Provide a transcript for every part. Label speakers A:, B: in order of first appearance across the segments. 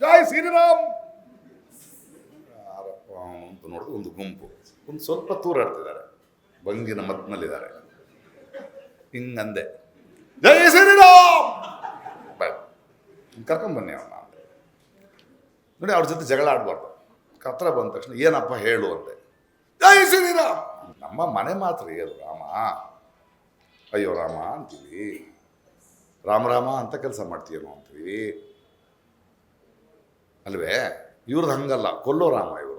A: ಜೈ ಶ್ರೀರಾಮ್. ಯಾರಪ್ಪ ಅಂತ ನೋಡಿದ್ರೆ ಒಂದು ಗುಂಪು, ಒಂದು ಸ್ವಲ್ಪ ತೂರಾಡ್ತಿದ್ದಾರೆ ಬಂಗಿನ ಮತ್ನಲ್ಲಿದ್ದಾರೆ. ಹಿಂಗಂದೆ, ಜೈ ಶ್ರೀರಾಮ್. ಕರ್ಕೊಂಬನ್ನಿ ಅವನ. ನೋಡಿ ಅವ್ರ ಜೊತೆ ಜಗಳ ಆಡಬಾರ್ದು. ಕತ್ರ ಬಂದ ತಕ್ಷಣ ಏನಪ್ಪ ಹೇಳು ಅಂತೆ ಜೈ ಶ್ರೀರಾಮ್. ನಮ್ಮ ಮನೆ ಮಾತ್ರ ಏನು ರಾಮ. ಅಯ್ಯೋ ರಾಮ ಅಂತೀವಿ. ರಾಮ ರಾಮ ಅಂತ ಕೆಲಸ ಮಾಡ್ತೀಯೇನೋ ಅಂತೀವಿ. ಅಲ್ವೇ? ಇವ್ರದ್ದು ಹಂಗಲ್ಲ. ಕೊಲ್ಲೋ ರಾಮ ಇವ್ರದ್ದು.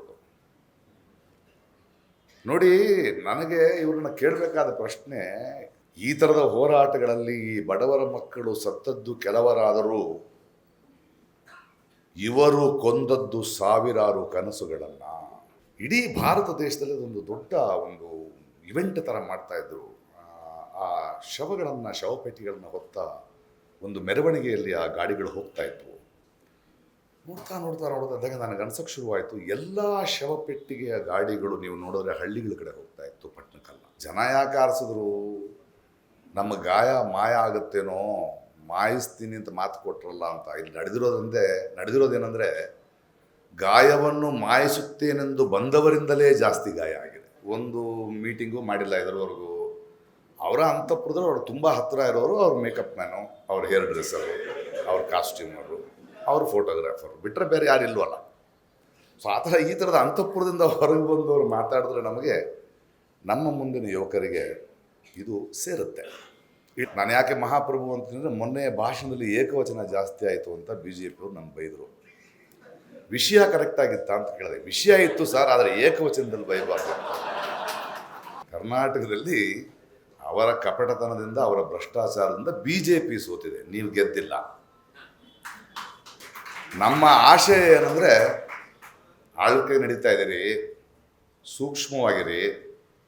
A: ನೋಡಿ, ನನಗೆ ಇವ್ರನ್ನ ಕೇಳಬೇಕಾದ ಪ್ರಶ್ನೆ, ಈ ಥರದ ಹೋರಾಟಗಳಲ್ಲಿ ಈ ಬಡವರ ಮಕ್ಕಳು ಸತ್ತದ್ದು ಕೆಲವರಾದರೂ ಇವರು ಕೊಂದದ್ದು ಸಾವಿರಾರು ಕನಸುಗಳನ್ನು. ಇಡೀ ಭಾರತ ದೇಶದಲ್ಲಿ ಅದೊಂದು ದೊಡ್ಡ ಒಂದು ಇವೆಂಟ್ ಥರ ಮಾಡ್ತಾಯಿದ್ರು ಆ- ಶವಗಳನ್ನು ಶವಪೇಟಿಗಳನ್ನು ಹೊತ್ತ ಒಂದು ಮೆರವಣಿಗೆಯಲ್ಲಿ ಆ ಗಾಡಿಗಳು ಹೋಗ್ತಾ ಇದ್ವು. ನೋಡ್ತಾ ನೋಡ್ತಾ ನೋಡ್ತಾ ಇದ್ದಾಗ ನನಗೆ ಅನ್ಸೋಕ್ಕೆ ಶುರುವಾಯಿತು. ಎಲ್ಲ ಶವಪೆಟ್ಟಿಗೆಯ ಗಾಡಿಗಳು ನೀವು ನೋಡಿದ್ರೆ ಹಳ್ಳಿಗಳ ಕಡೆ ಹೋಗ್ತಾ ಇತ್ತು ಪಟ್ಟಣಕ್ಕಲ್ಲ. ಜನ ಯಾಕೆ ಆರಿಸಿದ್ರು? ನಮ್ಮ ಗಾಯ ಮಾಯ ಆಗುತ್ತೇನೋ? ಮಾಯಿಸ್ತೀನಿ ಅಂತ ಮಾತು ಕೊಟ್ರಲ್ಲ ಅಂತ. ಇಲ್ಲಿ ನಡೆದಿರೋದಂದೇ ನಡೆದಿರೋದೇನೆಂದರೆ ಗಾಯವನ್ನು ಮಾಯಿಸುತ್ತೇನೆಂದು ಬಂದವರಿಂದಲೇ ಜಾಸ್ತಿ ಗಾಯ ಆಗಿದೆ. ಒಂದು ಮೀಟಿಂಗು ಮಾಡಿಲ್ಲ ಇದರವರೆಗೂ. ಅವರ ಅಂತಃಪುರದಲ್ಲಿ ಅವ್ರು ತುಂಬ ಹತ್ತಿರ ಇರೋರು, ಅವ್ರ ಮೇಕಪ್ ಮ್ಯಾನು, ಅವ್ರ ಹೇರ್ ಡ್ರೆಸ್ಸರು, ಅವ್ರ ಕಾಸ್ಟ್ಯೂಮರು. ಅವ್ರ ಫೋಟೋಗ್ರಾಫರ್ ಬಿಟ್ಟರೆ ಬೇರೆ ಯಾರು ಇಲ್ವಲ್ಲ. ಸೊ ಆ ಥರ ಈ ಥರದ ಅಂತಃಪುರದಿಂದ ಹೊರಗೆ ಬಂದವರು ಮಾತಾಡಿದ್ರೆ ನಮಗೆ ನಮ್ಮ ಮುಂದಿನ ಯುವಕರಿಗೆ ಇದು ಸೇರುತ್ತೆ. ನಾನು ಯಾಕೆ ಮಹಾಪ್ರಭು ಅಂತಂದರೆ ಮೊನ್ನೆ ಭಾಷಣದಲ್ಲಿ ಏಕವಚನ ಜಾಸ್ತಿ ಆಯಿತು ಅಂತ ಬಿ ಜೆ ಪಿಯವರು ನಂಗೆ ಬೈದರು. ವಿಷಯ ಕರೆಕ್ಟ್ ಆಗಿತ್ತಾ ಅಂತ ಕೇಳಿದೆ. ವಿಷಯ ಇತ್ತು ಸರ್, ಆದರೆ ಏಕವಚನದಲ್ಲಿ ಬೈಬಾರ್ದು ಕರ್ನಾಟಕದಲ್ಲಿ ಅವರ ಕಪಟತನದಿಂದ, ಅವರ ಭ್ರಷ್ಟಾಚಾರದಿಂದ ಬಿ ಜೆ ಪಿ ಸೋತಿದೆ. ನೀವು ಗೆದ್ದಿಲ್ಲ. ನಮ್ಮ ಆಶೆ ಏನಂದರೆ, ಆಳ್ವಿಕೆ ನಡೀತಾ ಇದ್ದೀರಿ ಸೂಕ್ಷ್ಮವಾಗಿರಿ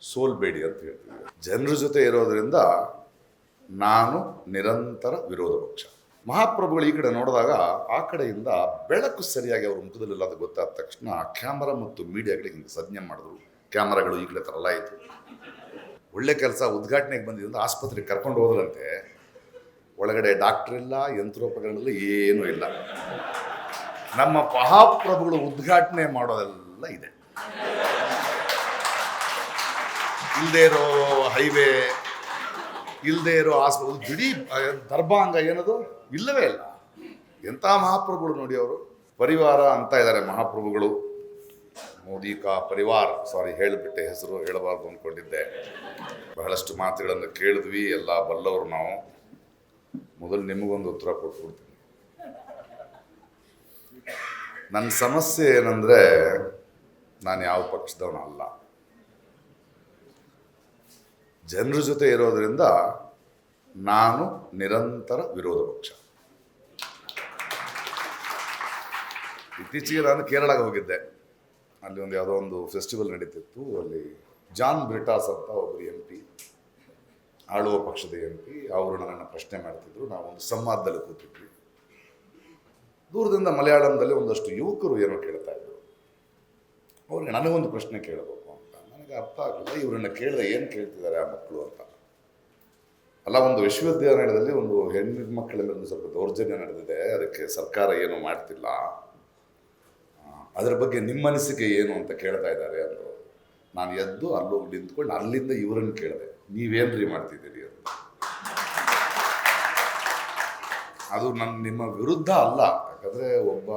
A: ಸೋಲ್ಬೇಡಿ ಅಂತ ಹೇಳ್ತೀವಿ. ಜನರ ಜೊತೆ ಇರೋದರಿಂದ ನಾನು ನಿರಂತರ ವಿರೋಧ ಪಕ್ಷ. ಮಹಾಪ್ರಭುಗಳು ಈ ಕಡೆ ನೋಡಿದಾಗ ಆ ಕಡೆಯಿಂದ ಬೆಳಕು ಸರಿಯಾಗಿ ಅವ್ರ ಮುಖದಲ್ಲಿಲ್ಲ ಅದು ಗೊತ್ತಾದ ತಕ್ಷಣ ಕ್ಯಾಮರಾ ಮತ್ತು ಮೀಡಿಯಾಗಳಿಗೆ ಹಿಂಗೆ ಸಜ್ಞೆ ಮಾಡಿದ್ರು. ಕ್ಯಾಮರಾಗಳು ಈ ಕಡೆ ಆಯಿತು ಒಳ್ಳೆ ಕೆಲಸ ಉದ್ಘಾಟನೆಗೆ ಬಂದಿದ್ದು ಆಸ್ಪತ್ರೆಗೆ ಕರ್ಕೊಂಡು ಹೋದ್ರಂತೆ. ಒಳಗಡೆ ಡಾಕ್ಟರ್ ಇಲ್ಲ, ಯಂತ್ರೋಪಕರಣಗಳು ಏನೂ ಇಲ್ಲ. ನಮ್ಮ ಮಹಾಪ್ರಭುಗಳು ಉದ್ಘಾಟನೆ ಮಾಡೋದೆಲ್ಲ ಇದೆ. ಇಲ್ಲದೆ ಇರೋ ಹೈವೇ ಇಲ್ಲದೆ ಇರೋ ಆಸ್ಪತ್ರೆ ಬಿಡಿ ದರ್ಭಾಂಗ ಏನದು? ಇಲ್ಲವೇ ಇಲ್ಲ. ಎಂಥ ಮಹಾಪ್ರಭುಗಳು ನೋಡಿ ಅವರು? ಪರಿವಾರ ಅಂತ ಇದ್ದಾರೆ ಮಹಾಪ್ರಭುಗಳು. ಮೋದಿ ಕಾ ಪರಿವಾರ. ಸಾರಿ, ಹೇಳಿಬಿಟ್ಟೆ, ಹೆಸರು ಹೇಳಬಾರ್ದು ಅಂದ್ಕೊಂಡಿದ್ದೆ ಬಹಳಷ್ಟು ಮಾತುಗಳನ್ನು ಕೇಳಿದ್ವಿ, ಎಲ್ಲ ಬಲ್ಲವರು ನಾವು. ಮೊದಲು ನಿಮಗೊಂದು ಉತ್ತರ ಕೊಟ್ಬಿಡ್ತೀನಿ. ನನ್ನ ಸಮಸ್ಯೆ ಏನಂದರೆ ನಾನು ಯಾವ ಪಕ್ಷದವನು ಅಲ್ಲ. ಜನರ ಜೊತೆ ಇರೋದರಿಂದ ನಾನು ನಿರಂತರ ವಿರೋಧ ಪಕ್ಷ. ಇತ್ತೀಚೆಗೆ ನಾನು ಕೇರಳಗೆ ಹೋಗಿದ್ದೆ. ಅಲ್ಲಿ ಒಂದು ಯಾವುದೋ ಒಂದು ಫೆಸ್ಟಿವಲ್ ನಡೀತಿತ್ತು. ಅಲ್ಲಿ ಜಾನ್ ಬ್ರಿಟಾಸ್ ಅಂತ ಒಬ್ಬರು ಎಂ ಪಿ ಆಳುವ ಪಕ್ಷದ ಎಂ ಪಿ ಅವರು ನನ್ನನ್ನು ಪ್ರಶ್ನೆ ಮಾಡ್ತಿದ್ರು. ನಾವು ಒಂದು ಸಂವಾದದಲ್ಲಿ ಕೂತಿದ್ವಿ. ದೂರದಿಂದ ಮಲಯಾಳಂದಲ್ಲಿ ಒಂದಷ್ಟು ಯುವಕರು ಏನೋ ಕೇಳ್ತಾ ಇದ್ರು. ಅವ್ರಿಗೆ ನನಗೊಂದು ಪ್ರಶ್ನೆ ಕೇಳಬೇಕು ಅಂತ. ನನಗೆ ಅರ್ಥ ಆಗಲಿಲ್ಲ, ಇವರನ್ನ ಕೇಳಿದ್ರೆ ಏನು ಕೇಳ್ತಿದ್ದಾರೆ ಆ ಮಕ್ಕಳು ಅಂತ. ಅಲ್ಲ, ಒಂದು ವಿಶ್ವವಿದ್ಯಾಲಯದಲ್ಲಿ ಒಂದು ಹೆಣ್ಣು ಮಕ್ಕಳಲ್ಲಿ ಒಂದು ಸ್ವಲ್ಪ ದೌರ್ಜನ್ಯ ನಡೆದಿದೆ, ಅದಕ್ಕೆ ಸರ್ಕಾರ ಏನು ಮಾಡ್ತಿಲ್ಲ. ಅದರ ಬಗ್ಗೆ ನಿಮ್ಮ ಅನಿಸಿಕೆ ಏನು ಅಂತ ಕೇಳ್ತಾ ಇದ್ದಾರೆ ಅಂದರು. ನಾನು ಎದ್ದು ಅಲ್ಲೋಗಿ ನಿಂತ್ಕೊಂಡು ಅಲ್ಲಿಂದ ಇವರನ್ನು ಕೇಳಿದೆ, ನೀವೇನ್ರಿ ಮಾಡ್ತಿದ್ದೀರಿ ಅಂತ. ಅದು ನನ್ನ ನಿಮ್ಮ ವಿರುದ್ಧ ಅಲ್ಲ. ಯಾಕಂದರೆ ಒಬ್ಬ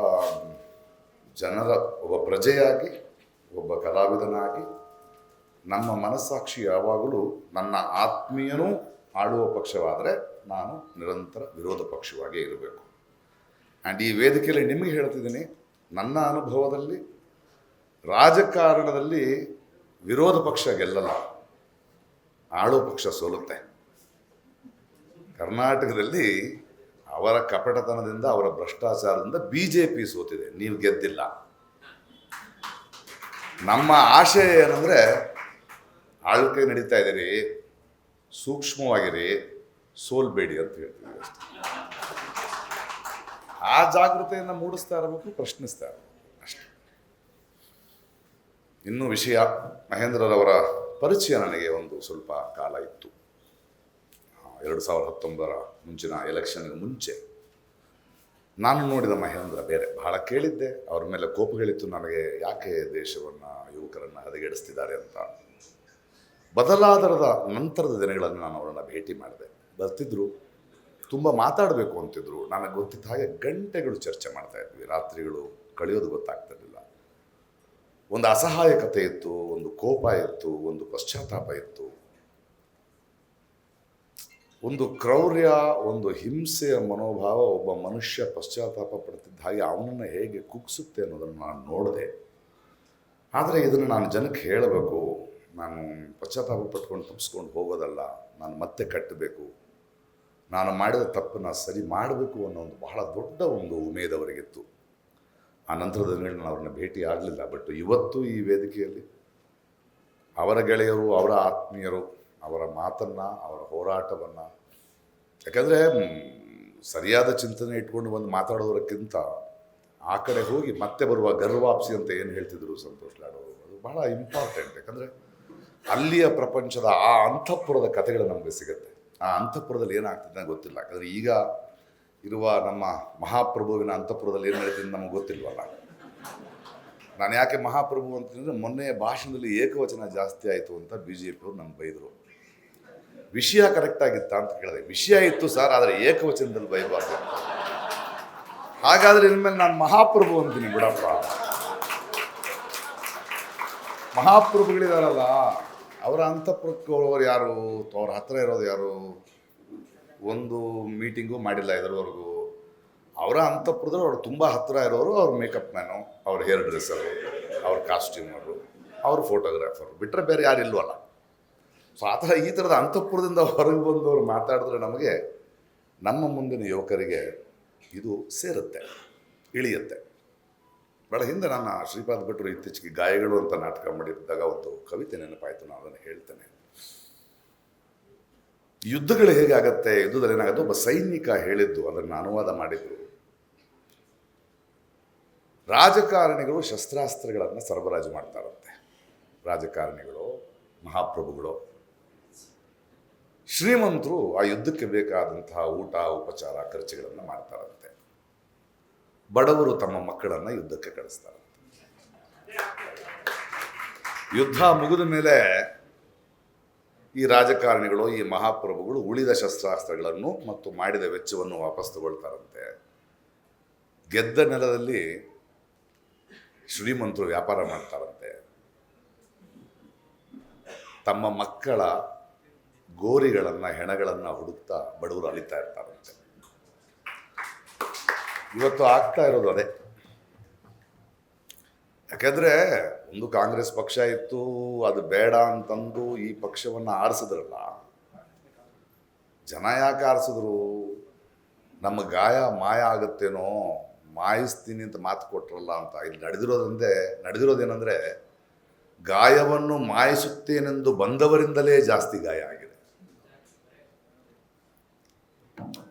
A: ಜನರ, ಒಬ್ಬ ಪ್ರಜೆಯಾಗಿ, ಒಬ್ಬ ಕಲಾವಿದನಾಗಿ ನಮ್ಮ ಮನಸ್ಸಾಕ್ಷಿ ಯಾವಾಗಲೂ ನನ್ನ ಆತ್ಮೀಯನೂ ಆಳುವ ಪಕ್ಷವಾದರೆ ನಾನು ನಿರಂತರ ವಿರೋಧ ಪಕ್ಷವಾಗಿ ಇರಬೇಕು. ಆ್ಯಂಡ್ ಈ ವೇದಿಕೆಯಲ್ಲಿ ನಿಮಗೆ ಹೇಳ್ತಿದ್ದೀನಿ, ನನ್ನ ಅನುಭವದಲ್ಲಿ, ರಾಜಕಾರಣದಲ್ಲಿ ವಿರೋಧ ಪಕ್ಷ ಗೆಲ್ಲಲ್ಲ, ಆಳುವ ಪಕ್ಷ ಸೋಲುತ್ತೆ. ಕರ್ನಾಟಕದಲ್ಲಿ ಅವರ ಕಪಟತನದಿಂದ, ಅವರ ಭ್ರಷ್ಟಾಚಾರದಿಂದ ಬಿ ಜೆ ಪಿ ಸೋತಿದೆ. ನೀವು ಗೆದ್ದಿಲ್ಲ. ನಮ್ಮ ಆಶಯ ಏನಂದರೆ, ಆಳ್ವಿಕೆ ನಡೀತಾ ಇದ್ದೀರಿ, ಸೂಕ್ಷ್ಮವಾಗಿರಿ ಸೋಲ್ಬೇಡಿ ಅಂತ ಹೇಳ್ತೀವಿ ಆ ಜಾಗೃತೆಯನ್ನು ಮೂಡಿಸ್ತಾ ಇರಬೇಕು, ಪ್ರಶ್ನಿಸ್ತಾ ಇರಬೇಕು. ಅಷ್ಟೆ. ಇನ್ನೂ ವಿಷಯ ಮಹೇಂದ್ರರವರ ಪರಿಚಯ ನನಗೆ ಒಂದು ಸ್ವಲ್ಪ ಕಾಲ ಇತ್ತು. ಎರಡು ಸಾವಿರದ ಹತ್ತೊಂಬತ್ತರ ಮುಂಚಿನ ಎಲೆಕ್ಷನ್ಗೆ ಮುಂಚೆ ನಾನು ನೋಡಿದ ಮಹೇಂದ್ರ ಬೇರೆ. ಬಹಳ ಕೇಳಿದ್ದೆ. ಅವ್ರ ಮೇಲೆ ಕೋಪಗಳಿತ್ತು ನನಗೆ ಯಾಕೆ ದೇಶವನ್ನು, ಯುವಕರನ್ನು ಹದಗೆಡಿಸ್ತಿದ್ದಾರೆ ಅಂತ. ಬದಲಾದರದ ನಂತರದ ದಿನಗಳನ್ನು ನಾನು ಅವರನ್ನು ಭೇಟಿ ಮಾಡಿದೆ. ಬರ್ತಿದ್ರು. ತುಂಬ ಮಾತಾಡಬೇಕು ಅಂತಿದ್ರು. ನನಗೆ ಗೊತ್ತಿದ್ದ ಹಾಗೆ ಗಂಟೆಗಳು ಚರ್ಚೆ ಮಾಡ್ತಾ ಇದ್ವಿ. ರಾತ್ರಿಗಳು ಕಳೆಯೋದು ಗೊತ್ತಾಗ್ತಿರಲಿಲ್ಲ. ಒಂದು ಅಸಹಾಯಕತೆ ಇತ್ತು, ಒಂದು ಕೋಪ ಇತ್ತು, ಒಂದು ಪಶ್ಚಾತ್ತಾಪ ಇತ್ತು. ಒಂದು ಕ್ರೌರ್ಯ, ಒಂದು ಹಿಂಸೆಯ ಮನೋಭಾವ ಒಬ್ಬ ಮನುಷ್ಯ ಪಶ್ಚಾತ್ತಾಪ ಪಡ್ತಿದ್ದ ಹಾಗೆ ಅವನನ್ನು ಹೇಗೆ ಕುಗ್ಸುತ್ತೆ ಅನ್ನೋದನ್ನು ನಾನು ನೋಡಿದೆ. ಆದರೆ ಇದನ್ನು ನಾನು ಜನಕ್ಕೆ ಹೇಳಬೇಕು, ನಾನು ಪಶ್ಚಾತ್ತಾಪ ಪಟ್ಕೊಂಡು ತಪ್ಪಿಸ್ಕೊಂಡು ಹೋಗೋದಲ್ಲ, ನಾನು ಮತ್ತೆ ಕಟ್ಟಬೇಕು, ನಾನು ಮಾಡಿದ ತಪ್ಪನ್ನು ಸರಿ ಮಾಡಬೇಕು ಅನ್ನೋ ಒಂದು ಬಹಳ ದೊಡ್ಡ ಒಂದು ಉಮೇದವರಿಗಿತ್ತು ಆ ನಂತರದ ದಿನಗಳಲ್ಲಿ ನಾನು ಅವ್ರನ್ನ ಭೇಟಿ ಆಗಲಿಲ್ಲ ಬಟ್ ಇವತ್ತು ಈ ವೇದಿಕೆಯಲ್ಲಿ ಅವರ ಗೆಳೆಯರು, ಅವರ ಆತ್ಮೀಯರು ಅವರ ಮಾತನ್ನು, ಅವರ ಹೋರಾಟವನ್ನು. ಯಾಕಂದರೆ ಸರಿಯಾದ ಚಿಂತನೆ ಇಟ್ಕೊಂಡು ಬಂದು ಮಾತಾಡೋದಕ್ಕಿಂತ ಆ ಕಡೆ ಹೋಗಿ ಮತ್ತೆ ಬರುವ ಗರ್ವಾಪ್ಸಿ ಅಂತ ಏನು ಹೇಳ್ತಿದ್ರು ಸಂತೋಷ್ ಲಾಡೋರು ಅದು ಬಹಳ ಇಂಪಾರ್ಟೆಂಟ್ ಯಾಕಂದರೆ, ಅಲ್ಲಿಯ ಪ್ರಪಂಚದ ಆ ಅಂತಃಪುರದ ಕಥೆಗಳು ನಮಗೆ ಸಿಗುತ್ತೆ. ಆ ಅಂತಃಪುರದಲ್ಲಿ ಏನಾಗ್ತಿದೆ ಗೊತ್ತಿಲ್ಲ. ಯಾಕಂದರೆ ಈಗ ಇರುವ ನಮ್ಮ ಮಹಾಪ್ರಭುವಿನ ಅಂತಃಪುರದಲ್ಲಿ ಏನು ಹೇಳ್ತೀನಿ ನಮಗೆ ಗೊತ್ತಿಲ್ವಲ್ಲ. ನಾನು ಯಾಕೆ ಮಹಾಪ್ರಭು ಅಂತಂದರೆ ಮೊನ್ನೆ ಭಾಷಣದಲ್ಲಿ ಏಕವಚನ ಜಾಸ್ತಿ ಆಯಿತು ಅಂತ ಬಿ ಜೆ ಪಿಯವರು ನಮ್ಗೆ ಬೈದರು. ವಿಷಯ ಕರೆಕ್ಟ್ ಆಗಿತ್ತಾ ಅಂತ ಕೇಳಿದೆ. ವಿಷಯ ಇತ್ತು ಸರ್ ಆದರೆ ಏಕವಚನದಲ್ಲಿ ಬೈಬಾರ್ದು ಹಾಗಾದ್ರೆ ಇನ್ಮೇಲೆ ನಾನು ಮಹಾಪ್ರಭು ಅಂತೀನಿ ಬಿಡಪ್ಪ. ಮಹಾಪ್ರಭುಗಳಿದಾರಲ್ಲ, ಅವರ ಅಂತಃಪುರಕ್ಕೆ ಯಾರು, ಅವ್ರ ಹತ್ರ ಇರೋದು ಯಾರು? ಒಂದು ಮೀಟಿಂಗು ಮಾಡಿಲ್ಲ ಇದರವರೆಗೂ. ಅವರ ಅಂತಃಪುರದಲ್ಲಿ ಅವ್ರು ತುಂಬ ಹತ್ತಿರ ಇರೋರು, ಅವ್ರ ಮೇಕಪ್ ಮ್ಯಾನು ಅವ್ರ ಹೇರ್ ಡ್ರೆಸ್ಸರು ಅವ್ರ ಕಾಸ್ಟ್ಯೂಮರು ಅವ್ರ ಫೋಟೋಗ್ರಾಫರು ಬಿಟ್ಟರೆ ಬೇರೆ ಯಾರು ಇಲ್ವಲ್ಲ. ಸೊ ಆ ಥರ ಈ ಥರದ ಅಂತಃಪುರದಿಂದ ಹೊರಗೆ ಬಂದವರು ಮಾತಾಡಿದ್ರೆ ನಮಗೆ ನಮ್ಮ ಮುಂದಿನ ಯುವಕರಿಗೆ ಇದು ಸೇರುತ್ತೆ, ಇಳಿಯುತ್ತೆ. ಬಹಳ ಹಿಂದೆ ನನ್ನ ಶ್ರೀಪಾದ್ ಭಟ್ರು ಇತ್ತೀಚೆಗೆ ಗಾಯಗಳು ಅಂತ ನಾಟಕ ಮಾಡಿದ್ದಾಗ ಒಂದು ಕವಿತೆ ನೆನಪಾಯಿತು, ನಾನು ಅದನ್ನು ಹೇಳ್ತೇನೆ. ಯುದ್ಧಗಳು ಹೇಗಾಗತ್ತೆ? ಯುದ್ಧದಲ್ಲಿ ಏನಾಗುತ್ತೆ? ಒಬ್ಬ ಸೈನಿಕ ಹೇಳಿದ್ದು, ಅದನ್ನು ಅನುವಾದ ಮಾಡಿದ್ರು. ರಾಜಕಾರಣಿಗಳು ಶಸ್ತ್ರಾಸ್ತ್ರಗಳನ್ನು ಸರಬರಾಜು ಮಾಡ್ತಾರಂತೆ ರಾಜಕಾರಣಿಗಳು, ಮಹಾಪ್ರಭುಗಳು. ಶ್ರೀಮಂತರು ಆ ಯುದ್ಧಕ್ಕೆ ಬೇಕಾದಂತಹ ಊಟ, ಉಪಚಾರ, ಖರ್ಚುಗಳನ್ನು ಮಾಡ್ತಾರಂತೆ. ಬಡವರು ತಮ್ಮ ಮಕ್ಕಳನ್ನು ಯುದ್ಧಕ್ಕೆ ಕಳಿಸ್ತಾರೆ. ಯುದ್ಧ ಮುಗಿದ ಮೇಲೆ ಈ ರಾಜಕಾರಣಿಗಳು, ಈ ಮಹಾಪ್ರಭುಗಳು ಉಳಿದ ಶಸ್ತ್ರಾಸ್ತ್ರಗಳನ್ನು ಮತ್ತು ಮಾಡಿದ ವೆಚ್ಚವನ್ನು ವಾಪಸ್ ತಗೊಳ್ತಾರಂತೆ. ಗೆದ್ದ ನೆಲದಲ್ಲಿ ಶ್ರೀಮಂತರು ವ್ಯಾಪಾರ ಮಾಡ್ತಾರಂತೆ. ತಮ್ಮ ಮಕ್ಕಳ ಗೋರಿಗಳನ್ನು, ಹೆಣಗಳನ್ನು ಹುಡುಕ್ತಾ ಬಡವರು ಅಲಿತಾ ಇರ್ತಾರಂತೆ ಇವತ್ತು ಆಗ್ತಾ ಇರೋದು ಅದೇ. ಯಾಕೆಂದರೆ ಒಂದು ಕಾಂಗ್ರೆಸ್ ಪಕ್ಷ ಇತ್ತು, ಅದು ಬೇಡ ಅಂತಂದು ಈ ಪಕ್ಷವನ್ನು ಆರಿಸಿದ್ರಲ್ಲ, ಜನ ಯಾಕೆ ಆರಿಸಿದ್ರು? ನಮ್ಮ ಗಾಯ ಮಾಯ ಆಗುತ್ತೇನೋ, ಮಾಯಿಸ್ತೀನಿ ಅಂತ ಮಾತು ಕೊಟ್ರಲ್ಲ ಅಂತ. ಇಲ್ಲಿ ನಡೆದಿರೋದಂದ್ರೆ, ನಡೆದಿರೋದೇನೆಂದರೆ, ಗಾಯವನ್ನು ಮಾಯಿಸುತ್ತೇನೆಂದು ಬಂದವರಿಂದಲೇ ಜಾಸ್ತಿ ಗಾಯ ಆಗಿದೆ.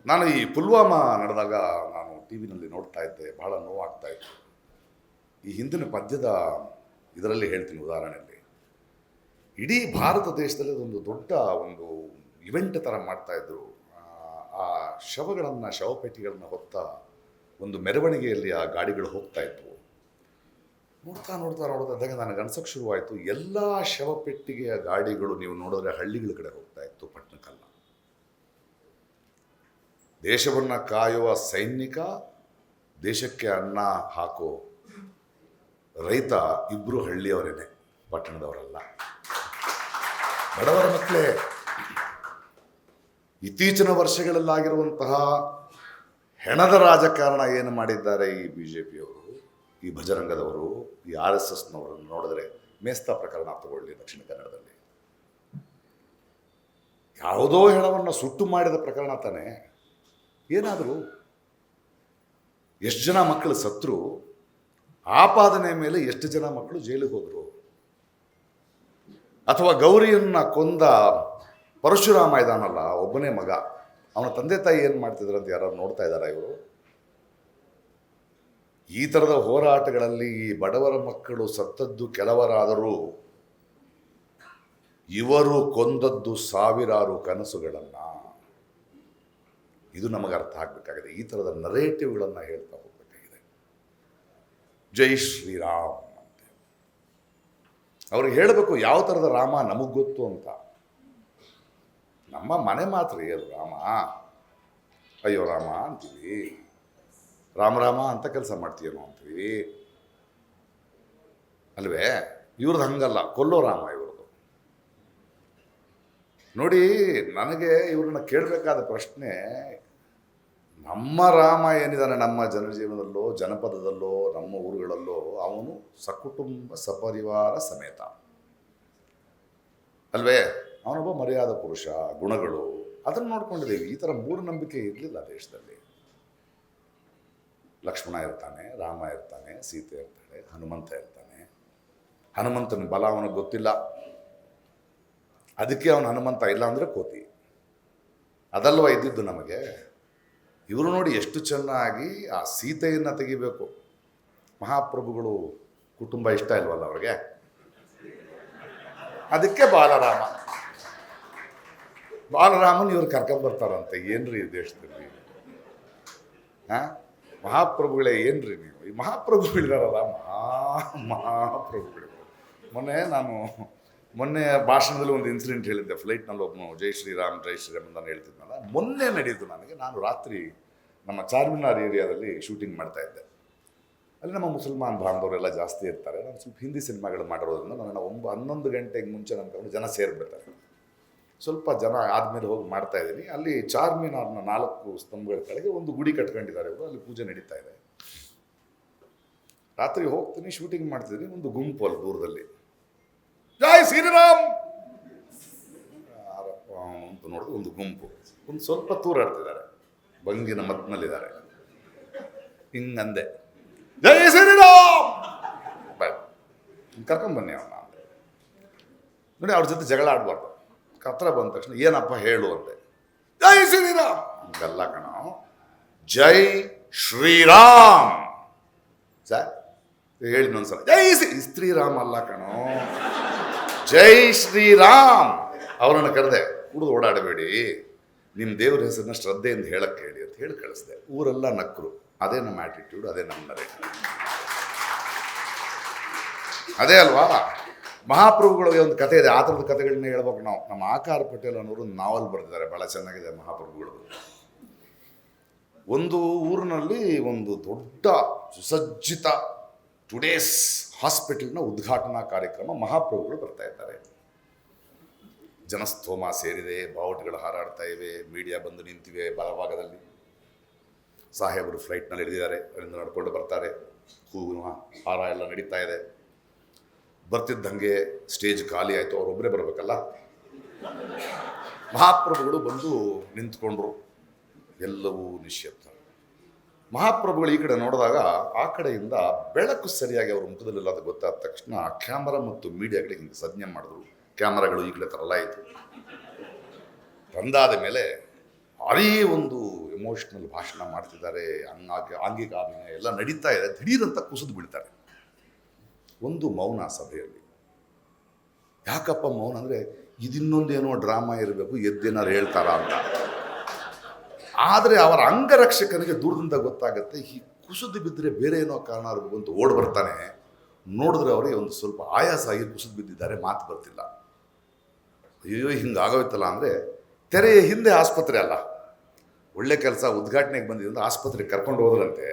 A: ನಾನು ಈ ಪುಲ್ವಾಮಾ ನಡೆದಾಗ ನಾನು ಟಿ ವಿನಲ್ಲಿ ನೋಡ್ತಾ ಇದ್ದೆ, ಬಹಳ ನೋವಾಗ್ತಾ ಇತ್ತು. ಈ ಹಿಂದಿನ ಪದ್ಯದ ಇದರಲ್ಲಿ ಹೇಳ್ತೀನಿ ಉದಾಹರಣೆಯಲ್ಲಿ. ಇಡೀ ಭಾರತ ದೇಶದಲ್ಲಿ ಅದೊಂದು ದೊಡ್ಡ ಒಂದು ಇವೆಂಟ್ ಥರ ಮಾಡ್ತಾ ಇದ್ರು. ಆ- ಆ ಶವಗಳನ್ನು ಶವಪೇಟಿಗಳನ್ನು ಹೊತ್ತ ಒಂದು ಮೆರವಣಿಗೆಯಲ್ಲಿ ಆ ಗಾಡಿಗಳು ಹೋಗ್ತಾ ಇತ್ತು ನೋಡ್ತಾ ನೋಡ್ತಾ ನೋಡ್ತಾ ಇದ್ದಾಗ ನನಗೆ ಅನ್ಸೋಕ್ಕೆ ಶುರುವಾಯಿತು, ಎಲ್ಲ ಶವಪೆಟ್ಟಿಗೆಯ ಗಾಡಿಗಳು ನೀವು ನೋಡಿದ್ರೆ ಹಳ್ಳಿಗಳ ಕಡೆ ಹೋಗ್ತಾ ಇತ್ತು, ಪಟ್ಟಣಕ್ಕಲ್ಲ. ದೇಶವನ್ನು ಕಾಯುವ ಸೈನಿಕ, ದೇಶಕ್ಕೆ ಅನ್ನ ಹಾಕೋ ರೈತ ಇಬ್ಬರು ಹಳ್ಳಿಯವರೇನೆ, ಪಟ್ಟಣದವರಲ್ಲ. ಬಡವರ ಮಕ್ಕಳೇ, ಇತ್ತೀಚಿನ ವರ್ಷಗಳಲ್ಲಾಗಿರುವಂತಹ ಹೆಣದ ರಾಜಕಾರಣ ಏನು ಮಾಡಿದ್ದಾರೆ ಈ ಬಿ ಜೆ ಪಿಯವರು ಈ ಭಜರಂಗದವರು, ಈ ಆರ್ ಎಸ್ ಎಸ್ನವರನ್ನು ನೋಡಿದ್ರೆ ಮೇಸ್ತಾ ಪ್ರಕರಣ ತಗೊಳ್ಳಿ ದಕ್ಷಿಣ ಕನ್ನಡದಲ್ಲಿ. ಯಾವುದೋ ಹೆಣವನ್ನು ಸುಟ್ಟು ಮಾಡಿದ ಪ್ರಕರಣ ತಾನೇ. ಏನಾದರೂ ಎಷ್ಟು ಜನ ಮಕ್ಕಳು ಸತ್ರು ಆಪಾದನೆ ಮೇಲೆ ಎಷ್ಟು ಜನ ಮಕ್ಕಳು ಜೈಲಿಗೆ ಹೋದರು? ಅಥವಾ ಗೌರಿಯನ್ನ ಕೊಂದ ಪರಶುರಾಮ ಇದಾನಲ್ಲ, ಒಬ್ಬನೇ ಮಗ, ಅವನ ತಂದೆ ತಾಯಿ ಏನು ಮಾಡ್ತಿದ್ರು ಅಂತ ಯಾರು ನೋಡ್ತಾ ಇದ್ದಾರೆ ಇವರು? ಈ ಥರದ ಹೋರಾಟಗಳಲ್ಲಿ ಈ ಬಡವರ ಮಕ್ಕಳು ಸತ್ತದ್ದು ಕೆಲವರಾದರೂ ಇವರು ಕೊಂದದ್ದು ಸಾವಿರಾರು ಕನಸುಗಳನ್ನು. ಇದು ನಮಗೆ ಅರ್ಥ ಆಗಬೇಕಾಗಿದೆ. ಈ ಥರದ ನರೇಟಿವ್ಗಳನ್ನು ಹೇಳ್ತಾ ಹೋಗಬೇಕಾಗಿದೆ. ಜೈ ಶ್ರೀರಾಮ್ ಅಂತ. ಅವ್ರಿಗೆ ಹೇಳಬೇಕು ಯಾವ ಥರದ ರಾಮ ನಮಗೆ ಗೊತ್ತು ಅಂತ. ನಮ್ಮ ಮನೆ ಮಾತ್ರ ಅದು ರಾಮ. ಅಯ್ಯೋ ರಾಮ ಅಂತೀವಿ. ರಾಮ ರಾಮ ಅಂತ ಕೆಲಸ ಮಾಡ್ತೀಯೇನೋ ಅಂತೀವಿ. ಅಲ್ವೇ? ಇವ್ರದ್ದು ಹಂಗಲ್ಲ. ಕೊಲ್ಲೋ ರಾಮ ಇವ್ರದ್ದು ನೋಡಿ, ನನಗೆ ಇವ್ರನ್ನ ಕೇಳಬೇಕಾದ ಪ್ರಶ್ನೆ ನಮ್ಮ ರಾಮ ಏನಿದ್ದಾನೆ ನಮ್ಮ ಜನಜೀವನದಲ್ಲೋ ಜನಪದದಲ್ಲೋ, ನಮ್ಮ ಊರುಗಳಲ್ಲೋ, ಅವನು ಸಕುಟುಂಬ ಸಪರಿವಾರ ಸಮೇತ. ಅಲ್ವೇ? ಅವನೊಬ್ಬ ಮರ್ಯಾದ ಪುರುಷ, ಗುಣಗಳು, ಅದನ್ನು ನೋಡ್ಕೊಂಡಿದ್ದೀವಿ. ಈ ಥರ ಮೂಢನಂಬಿಕೆ ಇರಲಿಲ್ಲ ದೇಶದಲ್ಲಿ. ಲಕ್ಷ್ಮಣ ಇರ್ತಾನೆ, ರಾಮ ಇರ್ತಾನೆ, ಸೀತೆ ಇರ್ತಾಳೆ, ಹನುಮಂತ ಇರ್ತಾನೆ. ಹನುಮಂತನ ಬಲ ಅವನಿಗೆ ಗೊತ್ತಿಲ್ಲ. ಅದಕ್ಕೆ ಅವನು ಹನುಮಂತ ಇಲ್ಲ ಅಂದರೆ ಕೋತಿ. ಅದಲ್ವ ಇದ್ದಿದ್ದು ನಮಗೆ? ಇವರು ನೋಡಿ ಎಷ್ಟು ಚೆನ್ನಾಗಿ ಆ ಸೀತೆಯನ್ನು ತೆಗಿಬೇಕು. ಮಹಾಪ್ರಭುಗಳು ಕುಟುಂಬ ಇಷ್ಟ ಇಲ್ವಲ್ಲ ಅವ್ರಿಗೆ? ಅದಕ್ಕೆ ಬಾಲರಾಮ. ಬಾಲರಾಮನ್ ಇವ್ರು ಕರ್ಕೊಂಬರ್ತಾರಂತೆ ಏನ್ರಿ ಈ ದೇಶದಲ್ಲಿ? ಹಾ ಮಹಾಪ್ರಭುಗಳೇ, ಏನ್ರಿ ನೀವು? ಈ ಮಹಾಪ್ರಭುಗಳಿದಾರಲ್ಲ, ಮಹಾ ಮಹಾಪ್ರಭುಗಳು. ಮೊನ್ನೆ ನಾನು ಮೊನ್ನೆ ಭಾಷಣದಲ್ಲಿ ಒಂದು ಇನ್ಸಿಡೆಂಟ್ ಹೇಳಿದ್ದೆ. ಫ್ಲೈಟ್ನಲ್ಲಿ ಒಬ್ಬನು ಜೈ ಶ್ರೀರಾಮ್ ಜೈ ಶ್ರೀರಾಮ್ ಅಂತ ಹೇಳ್ತಿದ್ನಲ್ಲ. ಮೊನ್ನೆ ನಡೆಯಿತು ನನಗೆ ನಾನು ರಾತ್ರಿ ನಮ್ಮ ಚಾರ್ಮಿನಾರ್ ಏರಿಯಾದಲ್ಲಿ ಶೂಟಿಂಗ್ ಮಾಡ್ತಾ ಇದ್ದೆ. ಅಲ್ಲಿ ನಮ್ಮ ಮುಸಲ್ಮಾನ್ ಬಾಂಧವರೆಲ್ಲ ಜಾಸ್ತಿ ಇರ್ತಾರೆ. ನಾನು ಸ್ವಲ್ಪ ಹಿಂದಿ ಸಿನಿಮಾಗಳು ಮಾಡಿರೋದ್ರಿಂದ ನನ್ನ ಒಂಬ ಹನ್ನೊಂದು ಗಂಟೆಗೆ ಮುಂಚೆ ನನ್ನ ಜನ ಸೇರಿಬಿಡ್ತಾರೆ. ಸ್ವಲ್ಪ ಜನ ಆದಮೇಲೆ ಹೋಗಿ ಮಾಡ್ತಾ ಇದ್ದೀನಿ. ಅಲ್ಲಿ ಚಾರ್ಮಿನಾರ್ನ ನಾಲ್ಕು ಸ್ತಂಭಗಳ ಕೆಳಗೆ ಒಂದು ಗುಡಿ ಕಟ್ಕೊಂಡಿದ್ದಾರೆ ಇವರು. ಅಲ್ಲಿ ಪೂಜೆ ನಡೀತಾ ಇದೆ. ರಾತ್ರಿ ಹೋಗ್ತೀನಿ ಶೂಟಿಂಗ್ ಮಾಡ್ತಿದ್ದೀನಿ. ಒಂದು ಗುಂಪು ಅಲ್ಲಿ ದೂರದಲ್ಲಿ. ಜೈ ಶ್ರೀರಾಮ್. ಯಾರಪ್ಪ ಅಂತ ನೋಡಿದ್ರೆ ಒಂದು ಗುಂಪು. ಒಂದು ಸ್ವಲ್ಪ ತೂರಾಡ್ತಿದ್ದಾರೆ ಬಂಗಿನ ಮತ್ನಲ್ಲಿದ್ದಾರೆ. ಹಿಂಗಂದೆ. ಜೈ ಶ್ರೀರಾಮ್. ಬಾಯ್ ಕರ್ಕೊಂಬನ್ನಿ ಅವನ ನೋಡಿ ಅವ್ರ ಜೊತೆ ಜಗಳ ಆಡಬಾರ್ದು. ಕತ್ರ ಬಂದ ತಕ್ಷಣ ಏನಪ್ಪ ಹೇಳು ಅಂದೆ ಜೈ ಶ್ರೀರಾಮ್. ಹಂಗಲ್ಲ ಕಣ. ಜೈ ಶ್ರೀರಾಮ್. ಸರ್ ಹೇಳಿ ಒಂದ್ಸಲ ಜೈ ಶ್ರೀ ಶ್ರೀರಾಮ್ ಅಲ್ಲ ಕಣೋ. ಜೈ ಶ್ರೀರಾಮ್. ಅವರನ್ನು ಕರೆದೆ ಕುಡಿದು ಓಡಾಡಬೇಡಿ. ನಿಮ್ಮ ದೇವ್ರ ಹೆಸರನ್ನ ಶ್ರದ್ಧೆಯಿಂದ ಹೇಳಕ್ಕೆ ಹೇಳಿ ಅಂತ ಹೇಳಿ ಕಳಿಸ್ದೆ. ಊರೆಲ್ಲ ನಕ್ರು. ಅದೇ ನಮ್ಮ ಆಟಿಟ್ಯೂಡ್ ಅದೇ ನಮ್ಮ ನರೇಟ್ ಅದೇ ಅಲ್ವಾ? ಮಹಾಪ್ರಭುಗಳಿಗೆ ಒಂದು ಕಥೆ ಇದೆ. ಆ ಥರದ ಕಥೆಗಳನ್ನ ಹೇಳ್ಬೇಕು ನಾವು. ನಮ್ಮ ಆಕಾರ ಪಟೇಲ್ ಅನ್ನೋರು ನಾವಲ್ ಬರೆದಿದ್ದಾರೆ. ಭಾಳ ಚೆನ್ನಾಗಿದೆ ಮಹಾಪ್ರಭುಗಳು. ಒಂದು ಊರಿನಲ್ಲಿ ಒಂದು ದೊಡ್ಡ ಸುಸಜ್ಜಿತ ಟುಡೇಸ್ ಹಾಸ್ಪಿಟಲ್ನ ಉದ್ಘಾಟನಾ ಕಾರ್ಯಕ್ರಮ ಮಹಾಪ್ರಭುಗಳು ಬರ್ತಾ ಇದ್ದಾರೆ. ಜನಸ್ತೋಮ ಸೇರಿದೆ, ಬಾವುಟಗಳು ಹಾರಾಡ್ತಾ ಇವೆ ಮೀಡಿಯಾ ಬಂದು ನಿಂತಿವೆ ಬಲಭಾಗದಲ್ಲಿ. ಸಾಹೇಬರು ಫ್ಲೈಟ್ನಲ್ಲಿ ಹಿಡಿದಿದ್ದಾರೆ ಅಲ್ಲಿಂದ ನಡ್ಕೊಂಡು ಬರ್ತಾರೆ. ಹೂವಿನ ಹಾರ ಎಲ್ಲ ನಡೀತಾ ಇದೆ. ಬರ್ತಿದ್ದಂಗೆ ಸ್ಟೇಜ್ ಖಾಲಿ ಆಯಿತು ಅವರೊಬ್ಬರೇ ಬರಬೇಕಲ್ಲ? ಮಹಾಪ್ರಭುಗಳು ಬಂದು ನಿಂತ್ಕೊಂಡ್ರು. ಎಲ್ಲವೂ ನಿಶ್ಶಬ್ದ ಮಹಾಪ್ರಭುಗಳು ಈ ಕಡೆ ನೋಡಿದಾಗ ಆ ಕಡೆಯಿಂದ ಬೆಳಕು ಸರಿಯಾಗಿ ಅವ್ರ ಮುಖದಲ್ಲಿಲ್ಲ ಅದು ಗೊತ್ತಾದ ತಕ್ಷಣ ಕ್ಯಾಮರಾ ಮತ್ತು ಮೀಡಿಯಾಗಳಿಗೆ ಹಿಂಗೆ ಸಜ್ಞೆ ಮಾಡಿದ್ರು. ಕ್ಯಾಮರಾಗಳು ಈ ಕಡೆ ತರಲಾಯಿತು ತಂದಾದ ಮೇಲೆ ಅದೇ ಒಂದು ಎಮೋಷ್ನಲ್ ಭಾಷಣ ಮಾಡ್ತಿದ್ದಾರೆ. ಹಂಗಾಗಿ ಆಂಗಿಕ ಅಭಿನಯ ಎಲ್ಲ ನಡೀತಾ ಇದೆ. ದಿಢೀರಂತ ಕುಸಿದು ಬಿಡ್ತಾರೆ ಒಂದು ಮೌನ ಸಭೆಯಲ್ಲಿ. ಯಾಕಪ್ಪ ಮೌನ ಅಂದರೆ ಇದಿನ್ನೊಂದೇನೋ ಡ್ರಾಮಾ ಇರಬೇಕು ಎದ್ದೇನಾರು ಹೇಳ್ತಾರ ಅಂತ. ಆದರೆ ಅವರ ಅಂಗರಕ್ಷಕನಿಗೆ ದೂರದಿಂದ ಗೊತ್ತಾಗುತ್ತೆ, ಈ ಕುಸಿದು ಬಿದ್ದರೆ ಬೇರೆ ಏನೋ ಕಾರಣ ಇರಬೇಕು ಅಂತ ಓಡ್ ಬರ್ತಾನೆ. ನೋಡಿದ್ರೆ ಅವರಿಗೆ ಒಂದು ಸ್ವಲ್ಪ ಆಯಾಸ ಆಗಿ ಕುಸಿದು ಬಿದ್ದಿದ್ದಾರೆ, ಮಾತು ಬರ್ತಿಲ್ಲ. ಅಯ್ಯೋ ಹಿಂಗೆ ಆಗೋಯ್ತಲ್ಲ ಅಂದರೆ ತೆರೆಯ ಹಿಂದೆ ಆಸ್ಪತ್ರೆ ಅಲ್ಲ. ಒಳ್ಳೆ ಕೆಲಸ, ಉದ್ಘಾಟನೆಗೆ ಬಂದಿದೆ ಅಂತ ಆಸ್ಪತ್ರೆಗೆ ಕರ್ಕೊಂಡು ಹೋದ್ರಂತೆ.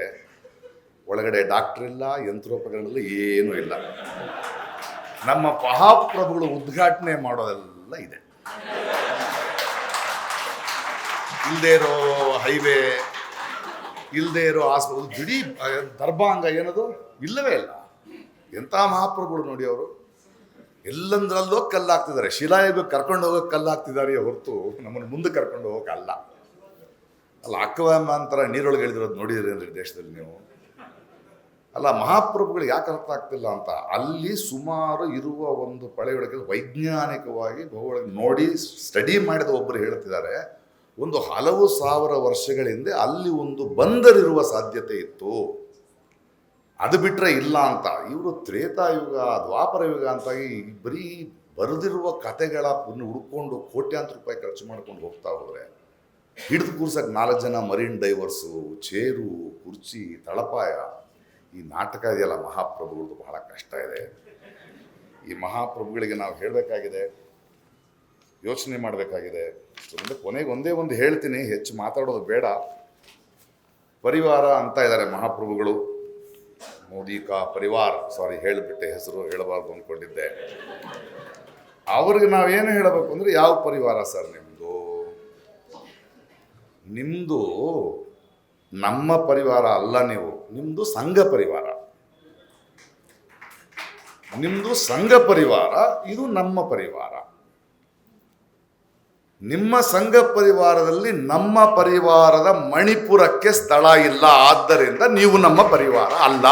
A: ಒಳಗಡೆ ಡಾಕ್ಟ್ರ್ ಇಲ್ಲ, ಯಂತ್ರೋಪಕರಣಗಳು ಏನೂ ಇಲ್ಲ. ನಮ್ಮ ಮಹಾಪ್ರಭುಗಳು ಉದ್ಘಾಟನೆ ಮಾಡೋದೆಲ್ಲ ಇದೆ. ಇಲ್ಲದೆ ಇರೋ ಹೈವೇ ಇಲ್ಲದೆ ಇರೋ ಆಸ್ಪತ್ರೆ ಬಿಡಿ ದರ್ಭಾಂಗ ಏನದು? ಇಲ್ಲವೇ ಇಲ್ಲ. ಎಂಥ ಮಹಾಪ್ರಭುಗಳು ನೋಡಿ ಅವರು. ಎಲ್ಲಂದ್ರಲ್ಲೋ ಕಲ್ಲಾಗ್ತಿದ್ದಾರೆ. ಶಿಲಾಯಿಗೂ ಕರ್ಕೊಂಡು ಹೋಗೋಕೆ ಕಲ್ಲಾಗ್ತಿದ್ದಾರೆ ಹೊರತು ನಮ್ಮನ್ನು ಮುಂದೆ ಕರ್ಕೊಂಡು ಹೋಗೋಕೆ ಅಲ್ಲ ಅಲ್ಲ ಅಕ್ಕವಂತರ ನೀರೊಳಗೆ ಇಳಿದಿರೋದು ನೋಡಿದ್ರಿ ಅಂದ್ರೆ ದೇಶದಲ್ಲಿ ನೀವು? ಅಲ್ಲ, ಮಹಾಪ್ರಭುಗಳು ಯಾಕೆ ಅರ್ಥ ಆಗ್ತಿಲ್ಲ ಅಂತ? ಅಲ್ಲಿ ಸುಮಾರು ಇರುವ ಒಂದು ಪಳೆಯೊಳಗೆ ವೈಜ್ಞಾನಿಕವಾಗಿ ಭೌಗೋಳಿಕ ನೋಡಿ ಸ್ಟಡಿ ಮಾಡಿದ ಒಬ್ಬರು ಹೇಳ್ತಿದ್ದಾರೆ. ಒಂದು ಹಲವು ಸಾವಿರ ವರ್ಷಗಳ ಹಿಂದೆ ಅಲ್ಲಿ ಒಂದು ಬಂದರಿರುವ ಸಾಧ್ಯತೆ ಇತ್ತು. ಅದು ಬಿಟ್ಟರೆ ಇಲ್ಲ ಅಂತ. ಇವರು ತ್ರೇತಾಯುಗ ದ್ವಾಪರ ಯುಗ ಅಂತ ಬರೀ ಬರೆದಿರುವ ಕತೆಗಳ ಹುಡ್ಕೊಂಡು ಕೋಟ್ಯಾಂತರ ರೂಪಾಯಿ ಖರ್ಚು ಮಾಡ್ಕೊಂಡು ಹೋಗ್ತಾ ಹೋದರೆ, ಹಿಡಿದು ಕೂರ್ಸಕ್ಕೆ ನಾಲ್ಕು ಜನ ಮರೀನ್ ಡೈವರ್ಸು, ಚೇರು, ಕುರ್ಚಿ, ತಳಪಾಯ, ಈ ನಾಟಕ ಇದೆಯಲ್ಲ ಮಹಾಪ್ರಭುಗಳದ್ದು ಬಹಳ ಕಷ್ಟ ಇದೆ. ಈ ಮಹಾಪ್ರಭುಗಳಿಗೆ ನಾವು ಹೇಳಬೇಕಾಗಿದೆ ಯೋಚನೆ ಮಾಡಬೇಕಾಗಿದೆ. ಅಂದರೆ ಕೊನೆಗೆ ಒಂದೇ ಒಂದು ಹೇಳ್ತೀನಿ, ಹೆಚ್ಚು ಮಾತಾಡೋದು ಬೇಡ. ಪರಿವಾರ ಅಂತ ಇದ್ದಾರೆ ಮಹಾಪ್ರಭುಗಳು. ಮೋದಿ ಕಾ ಪರಿವಾರ, ಸಾರಿ, ಹೇಳಿಬಿಟ್ಟೆ ಹೆಸರು, ಹೇಳಬಾರ್ದು ಅಂದ್ಕೊಂಡಿದ್ದೆ ಅವ್ರಿಗೆ ನಾವೇನು ಹೇಳಬೇಕು ಅಂದರೆ, ಯಾವ ಪರಿವಾರ ಸರ್ ನಿಮ್ಮದು ನಿಮ್ಮದು ನಮ್ಮ ಪರಿವಾರ ಅಲ್ಲ ನೀವು ನಿಮ್ಮದು ಸಂಘ ಪರಿವಾರ. ನಿಮ್ಮದು ಸಂಘ ಪರಿವಾರ, ಇದು ನಮ್ಮ ಪರಿವಾರ. ನಿಮ್ಮ ಸಂಘ ಪರಿವಾರದಲ್ಲಿ ನಮ್ಮ ಪರಿವಾರದ ಮಣಿಪುರಕ್ಕೆ ಸ್ಥಳ ಇಲ್ಲ. ಆದ್ದರಿಂದ ನೀವು ನಮ್ಮ ಪರಿವಾರ ಅಲ್ಲ.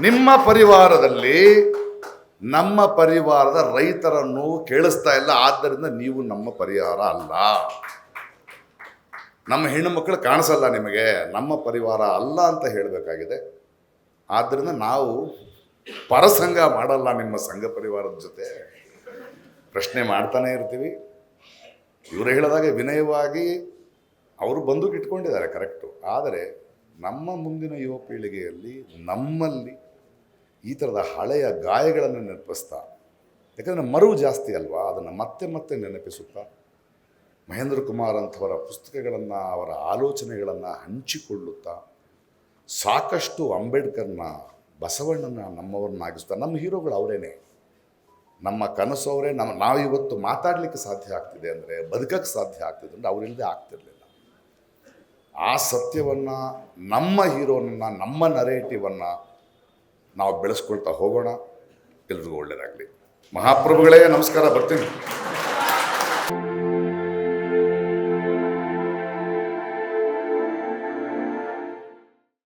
A: ನಿಮ್ಮ ಪರಿವಾರದಲ್ಲಿ ನಮ್ಮ ಪರಿವಾರದ ರೈತರ ನೋವು ಕೇಳಿಸ್ತಾ ಇಲ್ಲ. ಆದ್ದರಿಂದ ನೀವು ನಮ್ಮ ಪರಿವಾರ ಅಲ್ಲ. ನಮ್ಮ ಹೆಣ್ಣು ಮಕ್ಕಳು ಕಾಣಿಸಲ್ಲ ನಿಮಗೆ. ನಮ್ಮ ಪರಿವಾರ ಅಲ್ಲ ಅಂತ ಹೇಳಬೇಕಾಗಿದೆ. ಆದ್ದರಿಂದ ನಾವು ಪರಸಂಗ ಮಾಡಲ್ಲ ನಿಮ್ಮ ಸಂಘ ಪರಿವಾರದ ಜೊತೆ. ಪ್ರಶ್ನೆ ಮಾಡ್ತಾನೆ ಇರ್ತೀವಿ. ಇವರು ಹೇಳಿದಾಗ ವಿನಯವಾಗಿ ಅವರು ಬಂದು ಇಟ್ಕೊಂಡಿದ್ದಾರೆ ಕರೆಕ್ಟು ಆದರೆ ನಮ್ಮ ಮುಂದಿನ ಯುವ ಪೀಳಿಗೆಯಲ್ಲಿ ನಮ್ಮಲ್ಲಿ ಈ ಥರದ ಹಳೆಯ ಗಾಯಗಳನ್ನು ನೆನಪಿಸ್ತಾ, ಯಾಕಂದರೆ ಮರು ಜಾಸ್ತಿ ಅಲ್ವಾ, ಅದನ್ನು ಮತ್ತೆ ಮತ್ತೆ ನೆನಪಿಸುತ್ತಾ, ಮಹೇಂದ್ರ ಕುಮಾರ್ ಅಂಥವರ ಪುಸ್ತಕಗಳನ್ನು, ಅವರ ಆಲೋಚನೆಗಳನ್ನು ಹಂಚಿಕೊಳ್ಳುತ್ತಾ, ಸಾಕಷ್ಟು ಅಂಬೇಡ್ಕರ್ನ, ಬಸವಣ್ಣನ ನಮ್ಮವ್ರನ್ನಾಗಿಸ್ತಾ ನಮ್ಮ ಹೀರೋಗಳು ಅವರೇನೆ. ನಮ್ಮ ಕನಸು ಅವರೇ, ನಮ್ಮ ನಾವಿವತ್ತು ಮಾತಾಡಲಿಕ್ಕೆ ಸಾಧ್ಯ ಆಗ್ತಿದೆ ಅಂದರೆ, ಬದುಕಕ್ಕೆ ಸಾಧ್ಯ ಆಗ್ತಿದೆ ಅಂದರೆ ಅವರಿಲ್ಲದೆ ಆಗ್ತಿರಲಿಲ್ಲ. ಆ ಸತ್ಯವನ್ನು, ನಮ್ಮ ಹೀರೋನನ್ನು, ನಮ್ಮ ನರೇಟಿವನ್ನು ನಾವು ಬೆಳೆಸ್ಕೊಳ್ತಾ ಹೋಗೋಣ. ಎಲ್ರಿಗೂ ಒಳ್ಳೆಯದಾಗಲಿ ಮಹಾಪ್ರಭುಗಳೇ, ನಮಸ್ಕಾರ, ಬರ್ತೀನಿ.